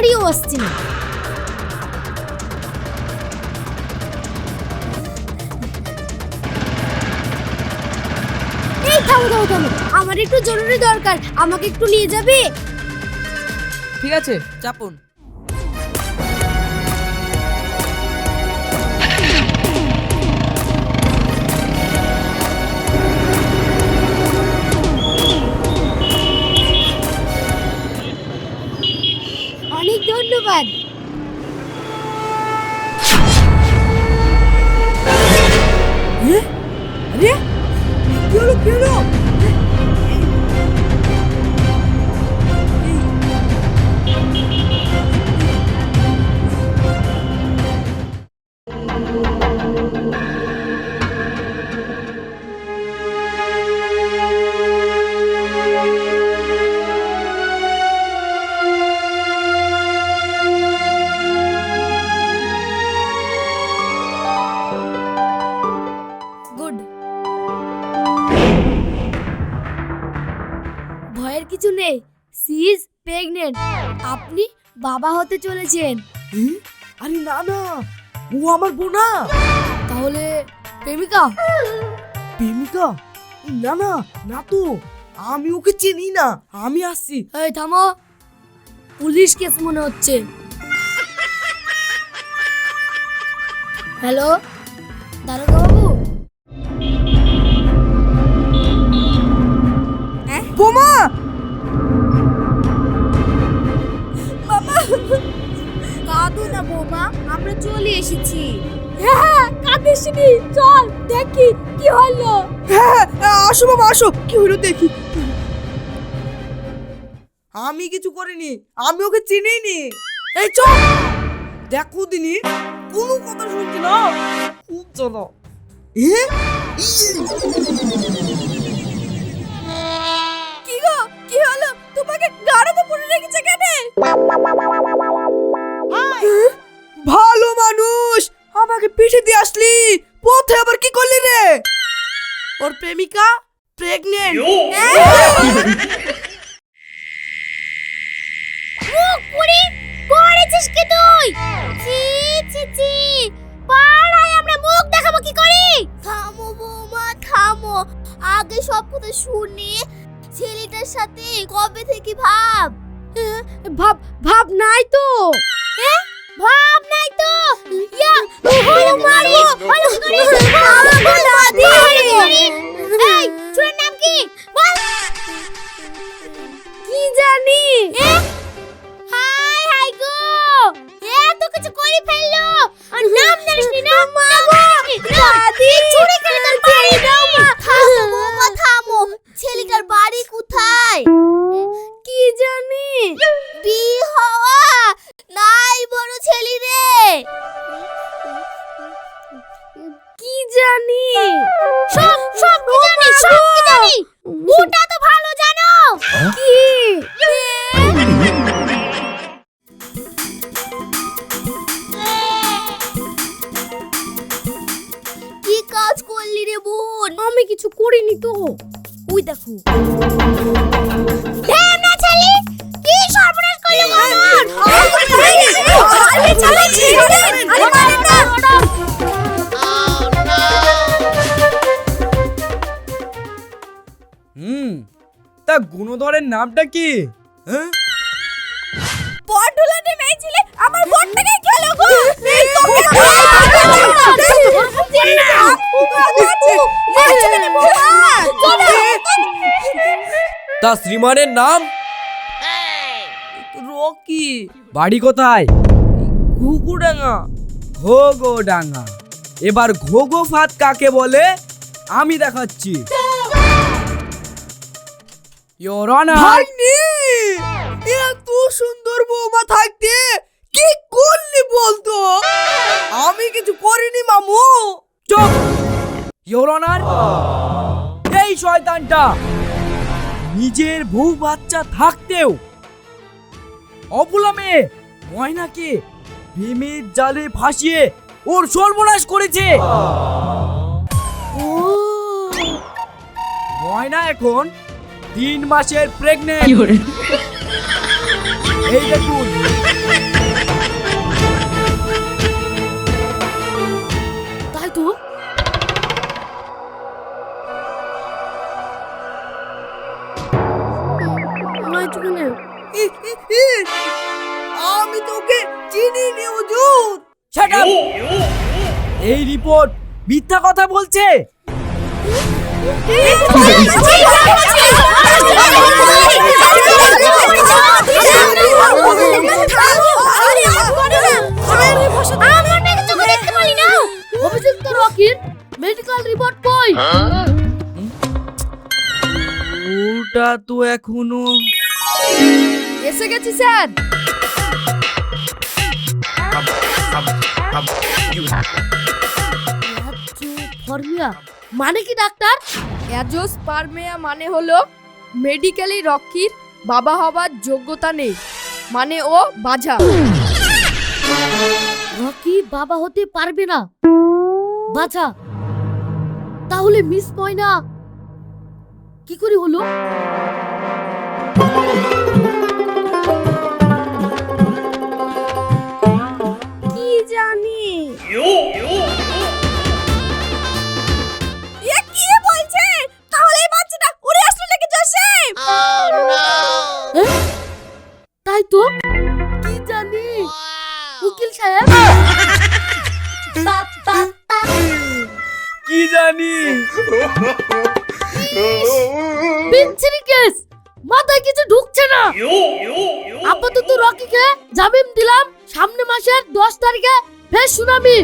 গাড়িও আসছে না। আমার একটু জরুরি দরকার। আমাকে একটু নিয়ে যাবে? ঠিক আছে চাপুন। ধন্যবাদ। আরে? কি হলো কি হলো? কিছু নেই। সি ইজ প্রেগনেন্ট আপনি বাবা হতে চলেছেন। হুম? আরে না না। ও আমার বোনা তাহলে প্রেমিকা? প্রেমিকা? না না না তো। আমি ওকে চিনি না। আমি আসছি। এই থামো। পুলিশ কেস মনে হচ্ছে। হ্যালো? দারোগা বাবু বোমা! কাঁদো না বৌমা আমরা চলে এসেছি। হ্যাঁ কাঁদিসনি চল দেখি কি হলো। হ্যাঁ হ্যাঁ, আসো বাবা আসো কি হলো দেখি। আমি কিছু করিনি আমি ওকে চিনিনি। এই চল। দেখো দিনি কোনো কথা শুনছি না। খুব চলো কি গো কি হলো? তোমাকে গাড়িতে পড়ে রেখেছে কেন? আমাকে পিঠে দিয়ে আসলি? পথে আবার কি করলি রে? ওর প্রেমিকা প্রেগনেন্ট মুখ পুরি করেছিস কি তুই? ছি ছি ছি। পাড়ায় আমরা মুখ দেখাবো কি করি? থামো বৌমা থামো। আগে সব কথা শুনে ছেলেটার সাথে কবে থেকে ভাব? ভাব ভাব নাই তো। ভাব নাই তো। ¡Hola, Mario! নামটা কি হ্যাঁ মেয়ে ছিলে আমার বোনটাকে খেলো গো এই তোকে তা শ্রীমানের নাম রকি বাড়ি কোথায় ঘুঘুডাঙ্গা ঘোগো ডাঙ্গা এবার ঘোগো ফাত কাকে বলে আমি দেখাচ্ছি ইওর অনার ভাইনি এত সুন্দর বৌমা থাকতে কি করলি বলতো? আমি কিছু করিনি মামু। চুপ। ইওর অনার এই শয়তানটা। নিজের বউ বাচ্চা থাকতেও। অবলা মেয়ে ময়নাকে প্রেমের জালে ফাঁসিয়ে ওর সর্বনাশ করেছে। ময়না এখন তিন মাসের প্রেগনেন্ট এই দেখুন। তাই তো! আমি তোকে চিনি নি হুজুর। এই রিপোর্ট মিথ্যা কথা বলছে। অভিযুক্ত রকির মেডিকেল রিপোর্ট কই ওটা তো এখনও। এসে গেছি স্যার। ফর্মিয়া মানে কি ডাক্তার? অ্যাজোস পারমেয়া মানে হলো মেডিকেলি রকির বাবা হবার যোগ্যতা নেই। মানে ও বাজা। রকি বাবা হতে পারবে না। বাজা। তাহলে মিস ময়না, কি করে হলো? কি জানি? বিচ্ছিরি মাথায় কিছু ঢুকছে না। আপাতত রকিকে জামিন দিলাম। সামনে মাসের দশ তারিখে ফের শুনামি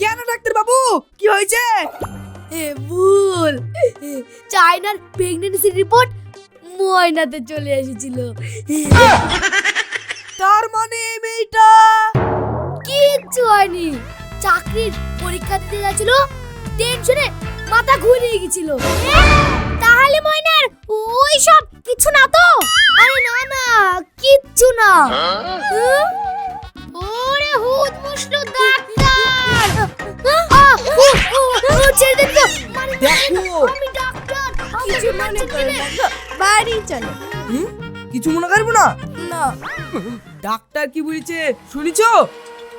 কেন ডাক্তার বাবু কি হয়েছে? এ ভুল। চায়নার প্রেগন্যান্সি রিপোর্ট ময়নাতে চলে এসেছিল। তার মানে এই মেয়েটা? কিচ্ছু হয়নি। চাকরির পরীক্ষা দিতে যাচ্ছিল টেনশনে মাথা ঘুরিয়ে গেছিল। তাহলে ময়নার ওই সব কিছু না তো? আরে না না কিচ্ছু না। চলো হুম? কিছু মনে করব না? না। ডাক্তার কি বলেছে শুনিছ?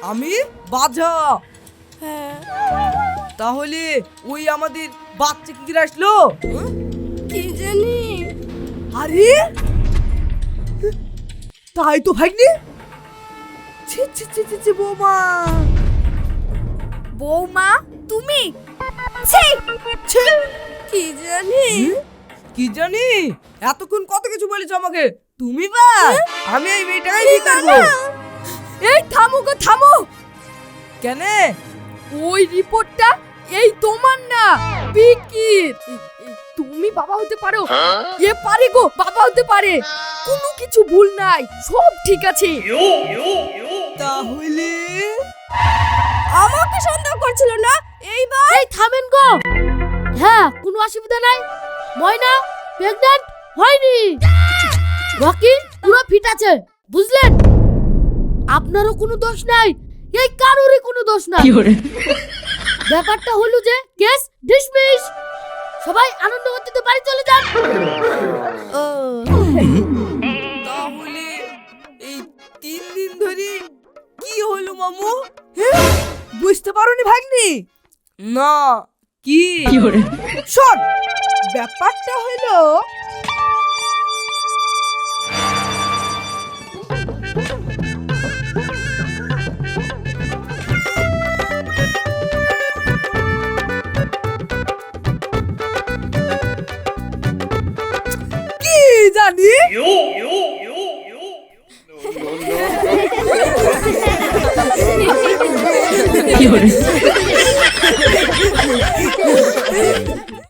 আমি বাজা। হ্যাঁ। তাহলে ওই আমাদের বাচ্চা কি করে আসলো? কি জানি। আরে! তাই তো ভাগ্নি? ছি ছি ছি ছি ছি বৌমা। বৌমা তুমি? ছি! কি জানি? কি জানি? এতক্ষণ কত কিছু বলেছ আমাকে? তুমি বা? আমি এই মেয়েটাকে কি করব। এই থামো গো থামো। কেন? ওই রিপোর্টটা এই তোমার না পিকির তুমি বাবা হতে পারো। এ পারে গো বাবা হতে পারে। কোনো কিছু ভুল নাই সব ঠিক আছে। তাহলে? আমাকে সন্দেহ করছিল না? এইবার? এই থামেন গো। হ্যাঁ কোনো অসুবিধা নাই। ময়না প্রেগন্যান্ট হয়নি। রকি পুরো ফিট আছে বুঝলেন? আপনারও কোনো দোষ নাই এই কারোরই কোনো দোষ নাই। ব্যাপারটা হলো যে কেস ডিসমিস। সবাই আনন্দ করতে বাড়ি চলে যান। তাহলে এই তিন দিন ধরে কি হলো মামু? বুঝতে পারোনি ভাগ্নি? না কি? শোন ব্যাপারটা হলো কি জানি?